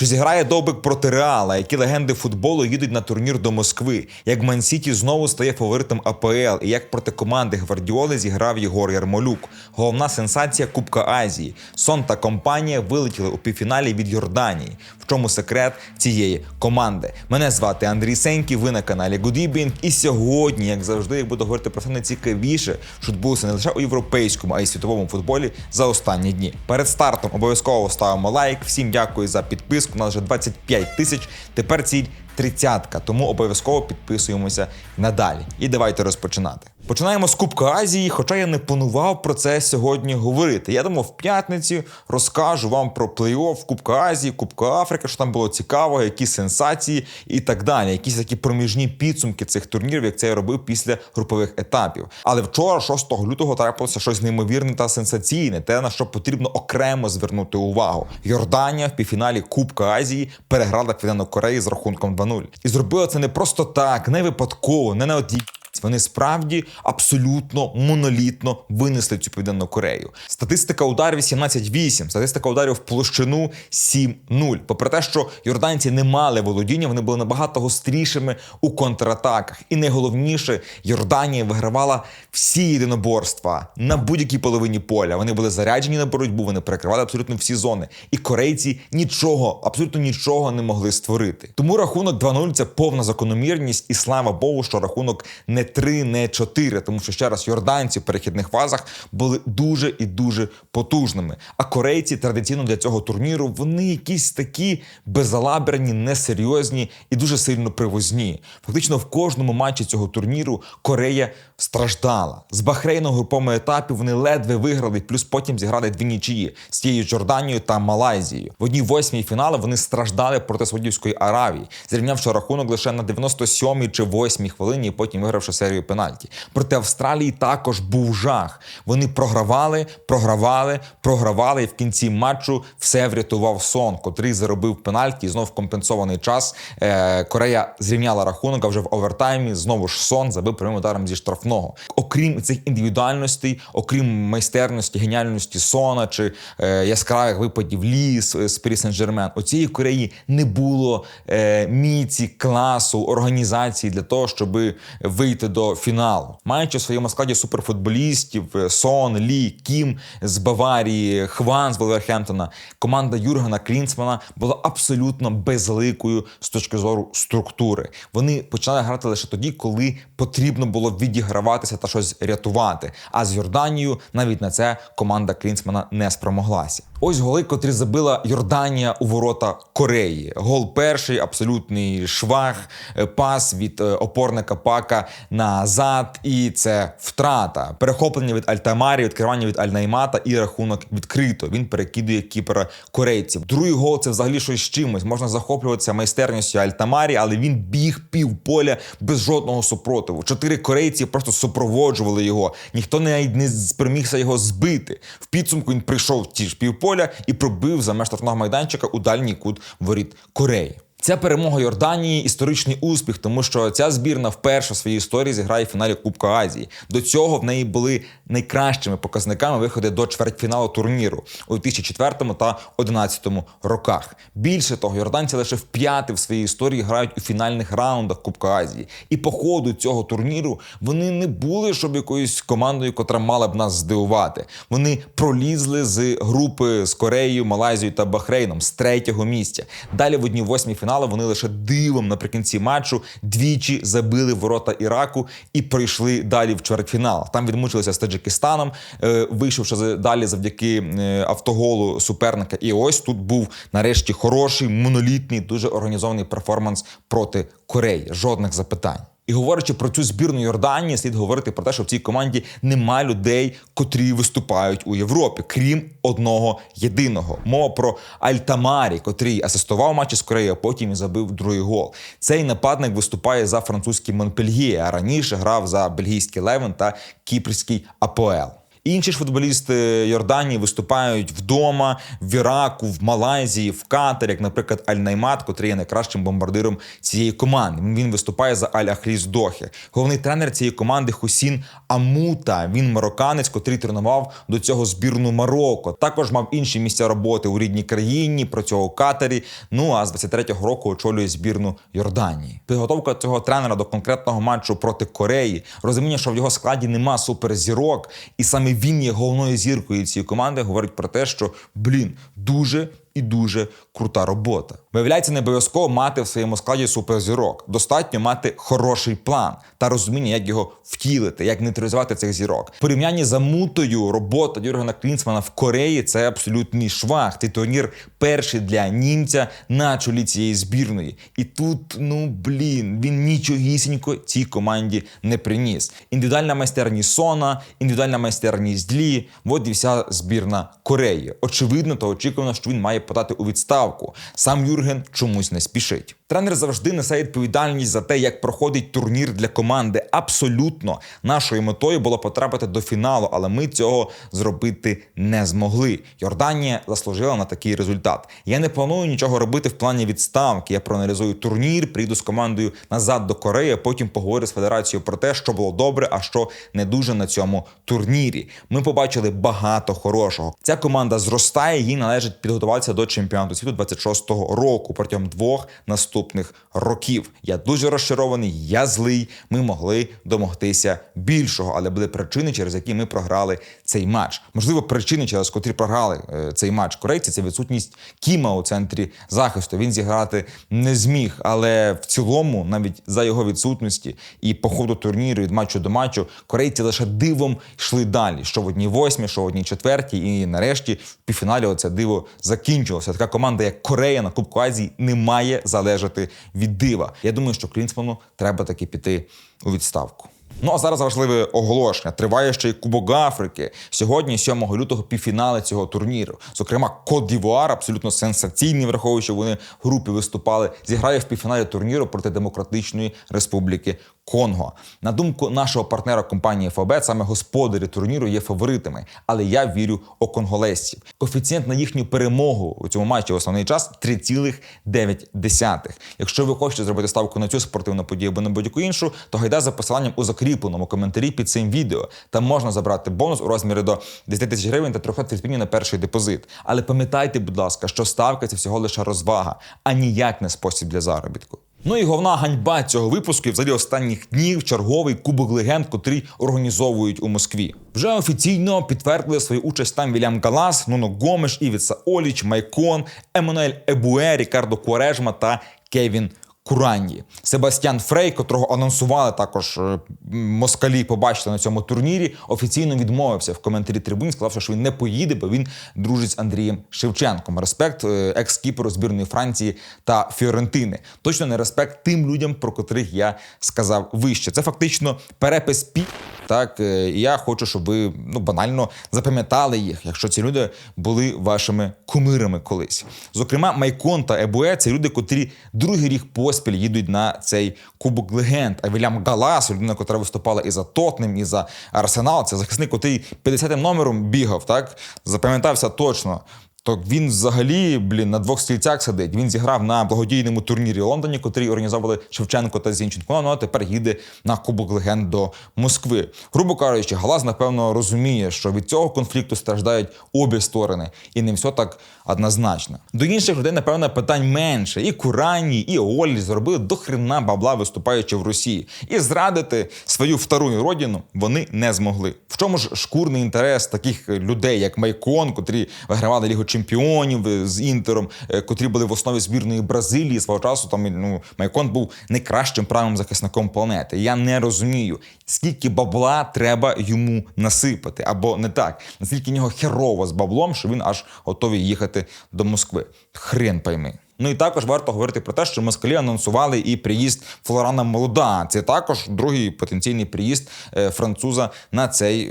Чи зіграє Довбик проти Реала? Які легенди футболу їдуть на турнір до Москви? Як Ман-Сіті знову стає фаворитом АПЛ? І як проти команди Гвардіоли зіграв Єгор Ярмолюк? Головна сенсація Кубка Азії. Сон та компанія вилетіли у півфіналі від Йорданії. В чому секрет цієї команди? Мене звати Андрій Сенький. Ви на каналі Good І сьогодні, як завжди, я буду говорити про все найцікавіше, що відбулося не лише у європейському, а й світовому футболі за останні дні. Перед стартом обов'язково ставимо лайк. Всім дякую за підписку. У нас вже 25 тисяч. Тепер ціль тридцятка, тому обов'язково підписуємося надалі. І давайте розпочинати. Починаємо з Кубка Азії, хоча я не планував про це сьогодні говорити. Я думав, в п'ятниці розкажу вам про плей-офф Кубка Азії, Кубка Африки, що там було цікаво, які сенсації і так далі. Якісь такі проміжні підсумки цих турнірів, як це я робив після групових етапів. Але вчора, 6 лютого, трапилося щось неймовірне та сенсаційне, те на що потрібно окремо звернути увагу. Йорданія в півфіналі Кубка Азії переграла Південну Корею з рахунком 2-0. І зробила це не просто так, не випадково, не на одній. Вони справді абсолютно монолітно винесли цю південну Корею. Статистика ударів 18-8, статистика ударів в площину 7-0. Попри те, що йорданці не мали володіння, вони були набагато гострішими у контратаках. І найголовніше, Йорданія вигравала всі єдиноборства на будь-якій половині поля. Вони були заряджені на боротьбу, вони перекривали абсолютно всі зони. І корейці нічого, абсолютно нічого не могли створити. Тому рахунок 2-0 це повна закономірність, і слава Богу, що рахунок не 3, не 4, тому що ще раз йорданці в перехідних фазах були дуже і дуже потужними. А корейці традиційно для цього турніру вони якісь такі безалаберні, несерйозні і дуже сильно привозні. Фактично в кожному матчі цього турніру Корея страждала. З Бахрейном в груповому етапі вони ледве виграли, плюс потім зіграли дві нічиї з тією Жорданією та Малайзією. В одній восьмій фінали вони страждали проти Саудівської Аравії, зрівнявши рахунок лише на 97-й чи 8-й хвилині, і потім вигравши серію пенальті. Проти Австралії також був жах. Вони програвали, програвали, програвали, і в кінці матчу все врятував сон, котрий заробив пенальті. І знов компенсований час е, Корея зрівняла рахунок, а вже в овертаймі знову ж сон забив прямим ударом зі штрафного. Окрім цих індивідуальностей, окрім майстерності, геніальності сона чи е, яскравих випадів ліс з Парі Сен-Жермен, у цієї Кореї не було е, міці, класу, організації для того, щоб вийти до фіналу. Маючи в своєму складі суперфутболістів е, Сон, Лі, Кім з Баварії, Хван з Волверхемптона, команда Юргена Клінсмана була абсолютно безликою з точки зору структури. Вони почали грати лише тоді, коли потрібно було відіграватися та щось рятувати. А з Йорданією навіть на це команда Клінсмана не спромоглася. Ось голи, котрі забила Йорданія у ворота Кореї. Гол перший, абсолютний швах, е, пас від е, опорника Пака назад, і це втрата. Перехоплення від Альтамарі, відкривання від Альнаймата і рахунок відкрито. Він перекидує кіпера корейців. Другий гол це взагалі щось з чимось. Можна захоплюватися майстерністю Альтамарі, але він біг пів поля без жодного супротиву. Чотири корейці просто супроводжували його. Ніхто не, не спромігся його збити. В підсумку він прийшов ті ж півполя і пробив за меж майданчика у дальній кут воріт Кореї. Ця перемога Йорданії історичний успіх, тому що ця збірна вперше в своїй історії зіграє в фіналі Кубка Азії. До цього в неї були найкращими показниками виходи до чвертьфіналу турніру у 2004 та 2011 роках. Більше того, йорданці лише вп'яти в своїй історії грають у фінальних раундах Кубка Азії. І по ходу цього турніру вони не були, щоб якоюсь командою, котра мала б нас здивувати. Вони пролізли з групи з Кореєю, Малайзією та Бахрейном з третього місця. Далі в одній восьмій фіналі вони лише дивом наприкінці матчу двічі забили ворота Іраку і пройшли далі в чвертьфінал. Там відмучилися з Таджикистаном, е, вийшовши далі завдяки е, автоголу суперника. І ось тут був нарешті хороший, монолітний, дуже організований перформанс проти Кореї. Жодних запитань. І говорячи про цю збірну Йорданії, слід говорити про те, що в цій команді нема людей, котрі виступають у Європі, крім одного єдиного. Мова про Альтамарі, котрий асистував матчі з Кореєю, а потім і забив другий гол. Цей нападник виступає за французький Монпельє, а раніше грав за бельгійський Левен та кіпрський АПЛ. Інші ж футболісти Йорданії виступають вдома, в Іраку, в Малайзії, в Катарі, як, наприклад, Аль Наймат, котрий є найкращим бомбардиром цієї команди. Він виступає за Аль Ахлі з Дохи. Головний тренер цієї команди Хусін Амута. Він марокканець, котрий тренував до цього збірну Марокко. Також мав інші місця роботи у рідній країні, працював у Катарі. Ну а з 23-го року очолює збірну Йорданії. Підготовка цього тренера до конкретного матчу проти Кореї, розуміння, що в його складі нема суперзірок, і саме він є головною зіркою цієї команди, говорить про те, що блін дуже. І дуже крута робота. Виявляється, не обов'язково мати в своєму складі суперзірок. Достатньо мати хороший план та розуміння, як його втілити, як нейтралізувати цих зірок. В порівнянні з Амутою робота Юргена Клінсмана в Кореї це абсолютний швах. Цей турнір перший для німця на чолі цієї збірної. І тут, ну блін, він нічогісінько цій команді не приніс. Індивідуальна майстерність Сона, індивідуальна майстерність Лі. От і вся збірна Кореї. Очевидно, та очікувано, що він має подати у відставку. Сам Юрген чомусь не спішить. Тренер завжди несе відповідальність за те, як проходить турнір для команди. Абсолютно нашою метою було потрапити до фіналу, але ми цього зробити не змогли. Йорданія заслужила на такий результат. Я не планую нічого робити в плані відставки. Я проаналізую турнір, прийду з командою назад до Кореї. Потім поговорю з федерацією про те, що було добре, а що не дуже на цьому турнірі. Ми побачили багато хорошого. Ця команда зростає, їй належить підготуватися до чемпіонату світу 26-го року протягом двох наступних років. Я дуже розчарований, я злий. Ми могли домогтися більшого, але були причини, через які ми програли цей матч. Можливо, причини, через котрі програли е, цей матч корейці, це відсутність Кіма у центрі захисту. Він зіграти не зміг, але в цілому, навіть за його відсутності і по ходу турніру від матчу до матчу, корейці лише дивом йшли далі. Що в одній восьмій, що в одній четвертій, і нарешті в півфіналі оце диво закінчилося. Така команда, як Корея на Кубку Азії, не має залежати від дива. Я думаю, що Клінсману треба таки піти у відставку. Ну а зараз важливе оголошення. Триває ще й Кубок Африки. Сьогодні, 7 лютого, півфінали цього турніру. Зокрема, Кот Дівуар, абсолютно сенсаційний, враховуючи, вони в групі виступали, зіграє в півфіналі турніру проти Демократичної Республіки Конго. На думку нашого партнера компанії Фабет, саме господарі турніру є фаворитами, але я вірю у конголезців. Коефіцієнт на їхню перемогу у цьому матчі в основний час 3,9. Якщо ви хочете зробити ставку на цю спортивну подію або на будь-яку іншу, то гайда за посиланням у закріпленому коментарі під цим відео. Там можна забрати бонус у розмірі до 10 тисяч гривень та 300 гривень на перший депозит. Але пам'ятайте, будь ласка, що ставка це всього лише розвага, а ніяк не спосіб для заробітку. Ну і головна ганьба цього випуску і взагалі останніх днів черговий кубок легенд, котрий організовують у Москві. Вже офіційно підтвердили свою участь там Вільям Галас, Нуно Гомеш, Івіца Оліч, Майкон, Еммануель Ебуе, Рікардо Куарежма та Кевін Куранді. Себастьян Фрей, котрого анонсували також е, москалі, побачити на цьому турнірі, офіційно відмовився в коментарі трибуні, сказавши, що він не поїде, бо він дружить з Андрієм Шевченком. Респект е, екс-кіперу збірної Франції та Фіорентини. Точно не респект тим людям, про котрих я сказав вище. Це фактично перепис пі. Так, е, я хочу, щоб ви ну банально запам'ятали їх, якщо ці люди були вашими кумирами колись. Зокрема, Майкон та Ебуе це люди, котрі другий рік поспіль їдуть на цей кубок легенд. А Вільям Галас, людина, яка виступала і за Тотнем, і за Арсенал. Це захисник, який 50-м номером бігав. Так запам'ятався точно. То він взагалі блін на двох стільцях сидить. Він зіграв на благодійному турнірі Лондоні, котрий організовували Шевченко та Зінченко. Ну а тепер їде на Кубок легенд до Москви. Грубо кажучи, Галас напевно розуміє, що від цього конфлікту страждають обі сторони, і не все так однозначно. До інших людей, напевно, питань менше. І Курані, і Олі зробили до хрена бабла, виступаючи в Росії. І зрадити свою вторую родину вони не змогли. В чому ж шкурний інтерес таких людей, як Майкон, котрі вигравали лігу чемпіонів з інтером, е, котрі були в основі збірної Бразилії свого часу. Там ну Майкон був найкращим правим захисником планети. Я не розумію, скільки бабла треба йому насипати, або не так, наскільки нього херово з баблом, що він аж готовий їхати до Москви. Хрен пойми. Ну і також варто говорити про те, що москалі анонсували і приїзд Флорана Молода. Це також другий потенційний приїзд е, француза на цей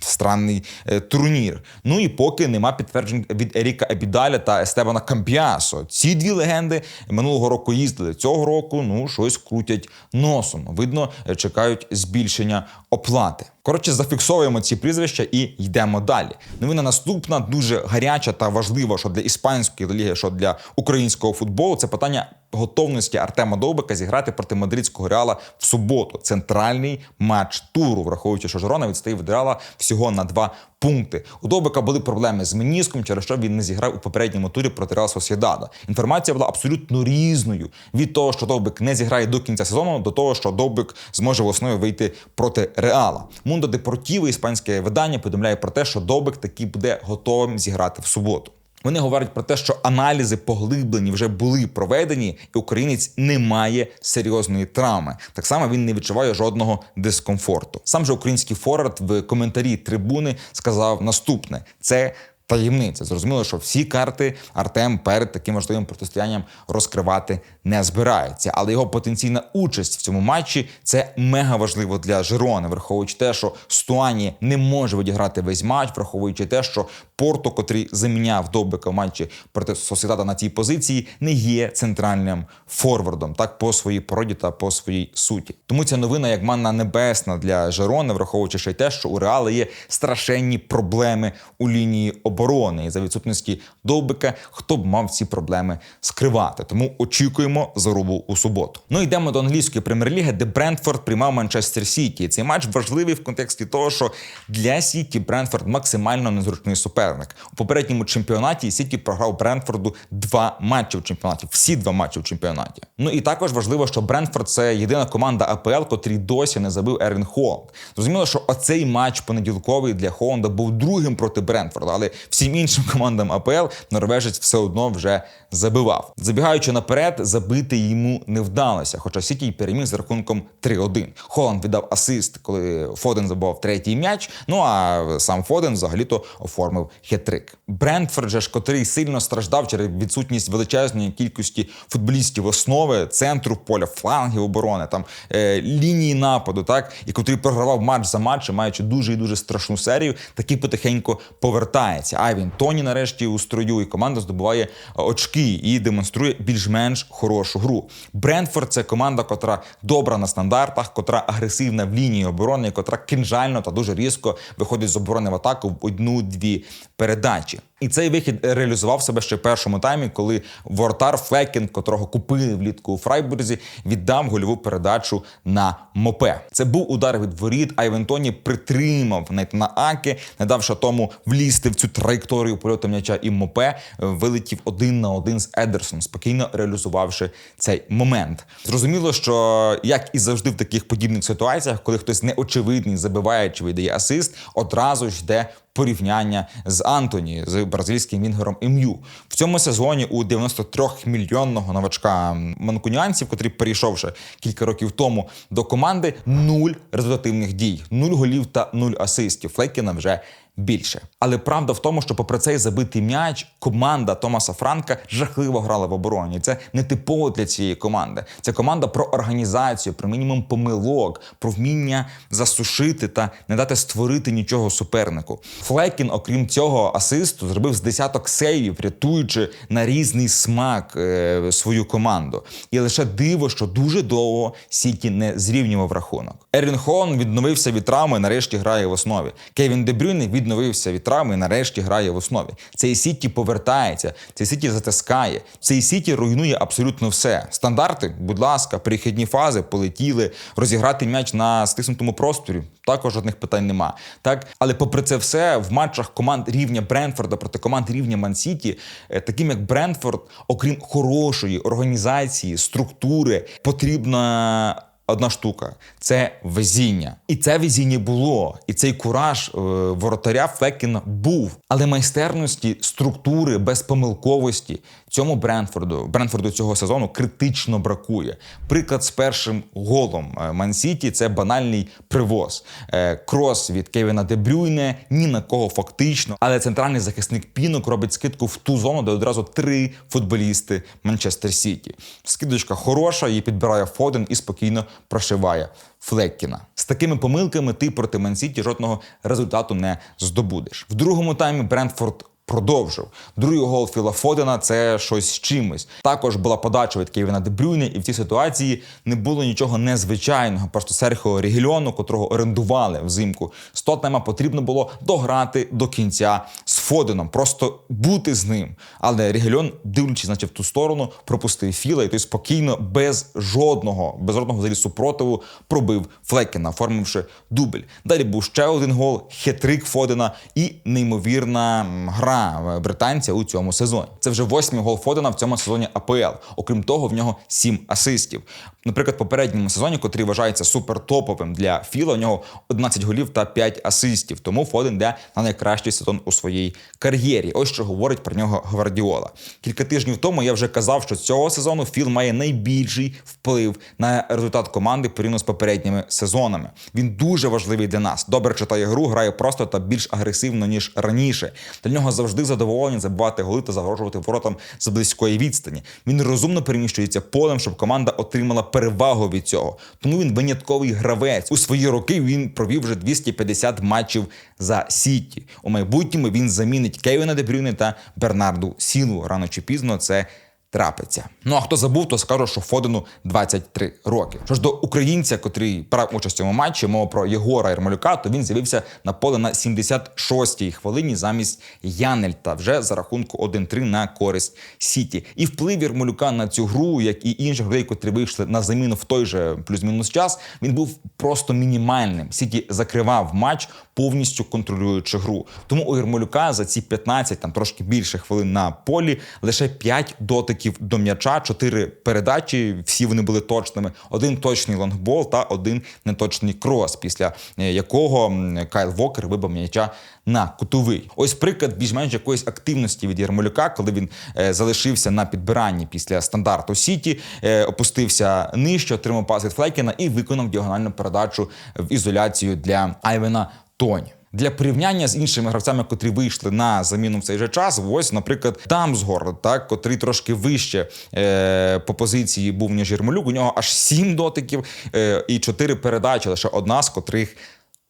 странний е, турнір. Ну і поки нема підтверджень від Еріка Абідаля та Естебана Кампіасо. Ці дві легенди минулого року їздили. Цього року ну щось крутять носом. Видно, е, чекають збільшення оплати. Коротше, зафіксовуємо ці прізвища і йдемо далі. Новина наступна дуже гаряча та важлива, що для іспанської ліги, що для українського футболу. Це питання готовності Артема Довбика зіграти проти мадридського реала в суботу. Центральний матч туру, враховуючи, що Жорона відстає від реала всього на два пункти. У Довбика були проблеми з меніском, через що він не зіграв у попередньому турі проти Реал Сосєдада. Інформація була абсолютно різною від того, що Довбик не зіграє до кінця сезону, до того, що Довбик зможе в основі вийти проти Реала. Мундо Депортіво, іспанське видання, повідомляє про те, що Довбик таки буде готовим зіграти в суботу. Вони говорять про те, що аналізи поглиблені вже були проведені, і українець не має серйозної травми. Так само він не відчуває жодного дискомфорту. Сам же український форвард в коментарі трибуни сказав наступне: це. Таємниця. Зрозуміло, що всі карти Артем перед таким важливим протистоянням розкривати не збирається. Але його потенційна участь в цьому матчі це мега важливо для Жирони, враховуючи те, що Стуані не може відіграти весь матч, враховуючи те, що Порто, котрий заміняв Довбика в матчі проти Сосідата на цій позиції, не є центральним форвардом, так по своїй породі та по своїй суті. Тому ця новина як манна небесна для Жирони, враховуючи ще й те, що у Реала є страшенні проблеми у лінії оборони, і за відсутності Довбика, хто б мав ці проблеми скривати. Тому очікуємо зарубу у суботу. Ну йдемо до англійської прем'єр-ліги, де Брентфорд приймав Манчестер Сіті. Цей матч важливий в контексті того, що для Сіті Брентфорд максимально незручний суперник. У попередньому чемпіонаті Сіті програв Брентфорду два матчі в чемпіонаті. Всі два матчі в чемпіонаті. Ну і також важливо, що Брентфорд це єдина команда АПЛ, котрій досі не забив Ервін Холланд. Зрозуміло, що оцей матч понеділковий для Холланда був другим проти Брентфорда, але всім іншим командам АПЛ норвежець все одно вже забивав. Забігаючи наперед, забити йому не вдалося, хоча Сіті й переміг з рахунком 3-1. Холланд віддав асист, коли Фоден забував третій м'яч. Ну а сам Фоден взагалі-то оформив хет-трик. Брентфорд же ж, котрий сильно страждав через відсутність величезної кількості футболістів основи, центру поля, флангів оборони, там е, лінії нападу, так і котрий програвав матч за матчем, маючи дуже і дуже страшну серію, таки потихеньку повертається. А Айвін Тоні нарешті у строю, і команда здобуває очки і демонструє більш-менш хорошу гру. Брентфорд це команда, котра добра на стандартах, котра агресивна в лінії оборони, котра кинжально та дуже різко виходить з оборони в атаку в одну-дві передачі. І цей вихід реалізував себе ще в першому таймі, коли воротар Флекін, котрого купили влітку у Фрайбурзі, віддав гольову передачу на мопе. Це був удар від воріт. Айвен Тоні притримав на Аки, не давши тому влізти в цю траєкторію польоту м'яча і мопе е, вилетів один на один з Едерсом, спокійно реалізувавши цей момент. Зрозуміло, що як і завжди в таких подібних ситуаціях, коли хтось неочевидний забиває чи видає асист, одразу ж йде порівняння з Антоні з бразильським вінгером МЮ. в цьому сезоні у 93-мільйонного новачка манкуніанців, котрий перейшовши кілька років тому до команди, нуль результативних дій, нуль голів та нуль асистів. Флекіна вже більше. Але правда в тому, що попри цей забитий м'яч, команда Томаса Франка жахливо грала в обороні. Це не типово для цієї команди. Це команда про організацію, про мінімум помилок, про вміння засушити та не дати створити нічого супернику. Флекін, окрім цього асисту, зробив з десяток сейвів, рятуючи на різний смак е, свою команду. І лише диво, що дуже довго Сіті не зрівнював рахунок. Ервін Хон відновився від травми, нарешті грає в основі. Кевін Дебрюйне відновився від травми, і нарешті грає в основі. Цей Сіті повертається, цей Сіті затискає, цей Сіті руйнує абсолютно все. Стандарти, будь ласка, перехідні фази полетіли, розіграти м'яч на стиснутому просторі. Також жодних питань нема. Так, але попри це все, в матчах команд рівня Брентфорда проти команд рівня Ман-Сіті, е, таким як Брентфорд, окрім хорошої організації, структури, потрібна. Одна штука це везіння, і це везіння було. І цей кураж е, воротаря Фекіна був. Але майстерності, структури, безпомилковості цьому Брентфорду, Брентфорду цього сезону критично бракує. Приклад з першим голом е, Ман-Сіті – це банальний привоз. Е, крос від Кевіна Дебрюйне ні на кого фактично. Але центральний захисник Пінок робить скидку в ту зону, де одразу три футболісти Манчестер Сіті. Скидочка хороша, її підбирає Фоден і спокійно прошиває Флеккіна. З такими помилками ти проти Мансіті жодного результату не здобудеш. В другому таймі Брентфорд продовжив. Другий гол Філа Фодена це щось з чимось. Також була подача від Кевіна Дебрюйне, і в цій ситуації не було нічого незвичайного. Просто Серхіо Регільону, котрого орендували взимку, з Тотнема потрібно було дограти до кінця з Фоденом, просто бути з ним. Але Регільон, дивлячись, значить, в ту сторону, пропустив Філа, і той спокійно, без жодного, без жодного взагалі супротиву пробив Флекена, оформивши дубль. Далі був ще один гол, хетрик Фодена і неймовірна м, гра британця у цьому сезоні. Це вже восьмий гол Фодена в цьому сезоні АПЛ. Окрім того, в нього сім асистів. Наприклад, в попередньому сезоні, котрий вважається супертоповим для Філа, у нього 11 голів та 5 асистів. Тому Фоден йде на найкращий сезон у своїй кар'єрі. Ось що говорить про нього Гвардіола. Кілька тижнів тому я вже казав, що цього сезону Філ має найбільший вплив на результат команди порівняно з попередніми сезонами. Він дуже важливий для нас. Добре читає гру, грає просто та більш агресивно ніж раніше. Для нього завжди задоволення забивати голи та загрожувати воротам з близької відстані. Він розумно переміщується полем, щоб команда отримала перевагу від цього. Тому він винятковий гравець. У свої роки він провів вже 250 матчів за Сіті. У майбутньому він замінить Кевіна Дебрюне та Бернарду Сілу. Рано чи пізно це трапиться. Ну а хто забув, то скажу, що Фодену 23 роки. Що ж до українця, котрий брав участь у цьому матчі, мова про Єгора Ермолюка, то він з'явився на поле на 76-й хвилині замість Янельта вже за рахунку 1-3 на користь Сіті. І вплив Ермолюка на цю гру, як і інших людей, котрі вийшли на заміну в той же плюс-мінус час, він був просто мінімальним. Сіті закривав матч, повністю контролюючи гру. Тому у Ермолюка за ці 15, там трошки більше хвилин на полі, лише 5 дотиків до м'яча, 4 передачі. Всі вони були точними. Один точний лонгбол та один неточний крос, після е, якого Кайл Вокер вибив м'яча на кутовий. Ось приклад більш-менш якоїсь активності від Ярмолюка, коли він е, залишився на підбиранні після стандарту Сіті, е, опустився нижче, отримав пас від Флекіна і виконав діагональну передачу в ізоляцію для Айвена Тоні. Для порівняння з іншими гравцями, котрі вийшли на заміну в цей же час, ось, наприклад, Дамсгор, так, котрий трошки вище е, по позиції був ніж Єрмолюк. У нього аж сім дотиків е, і чотири передачі, лише одна з котрих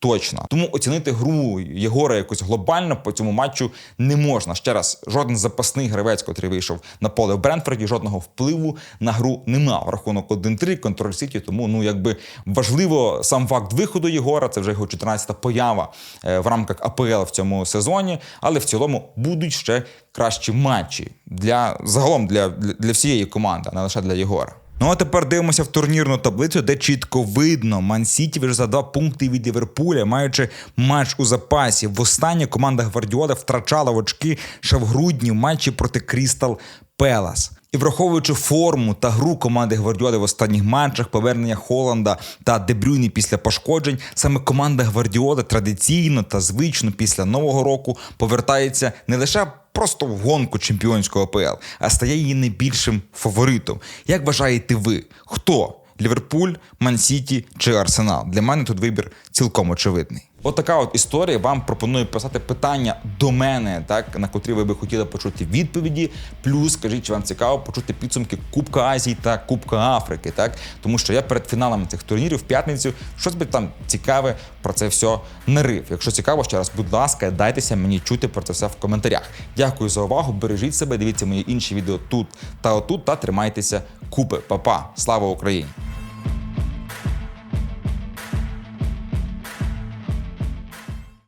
точно. Тому оцінити гру Єгора якось глобально по цьому матчу не можна. Ще раз, жоден запасний гравець, котрий вийшов на поле в Брентфорді, жодного впливу на гру не мав. Рахунок 1-3, контроль Сіті. Тому ну якби важливо сам факт виходу Єгора. Це вже його 14-та поява е, в рамках АПЛ в цьому сезоні. Але в цілому будуть ще кращі матчі для загалом для, для, всієї команди, не лише для Єгора. Ну а тепер дивимося в турнірну таблицю, де чітко видно, Ман Сіті вже за два пункти від Ліверпуля, маючи матч у запасі. Востаннє команда Гвардіоли втрачала очки ще в грудні в матчі проти Крістал Пелас. І враховуючи форму та гру команди Гвардіоли в останніх матчах, повернення Холланда та Дебрюйні після пошкоджень, саме команда Гвардіоли традиційно та звично після нового року повертається не лише просто в гонку чемпіонського АПЛ, а стає її найбільшим фаворитом. Як вважаєте ви, хто? Ліверпуль, Ман-Сіті чи Арсенал? Для мене тут вибір цілком очевидний. От от історія. Вам пропоную писати питання до мене, так на котрі ви би хотіли почути відповіді. Плюс скажіть, чи вам цікаво почути підсумки Кубка Азії та Кубка Африки, так тому що я перед фіналами цих турнірів в п'ятницю щось би там цікаве про це все нарив. Якщо цікаво, ще раз, будь ласка, дайтеся мені чути про це все в коментарях. Дякую за увагу. Бережіть себе, дивіться мої інші відео тут та отут, та тримайтеся купи. Па-па. Слава Україні!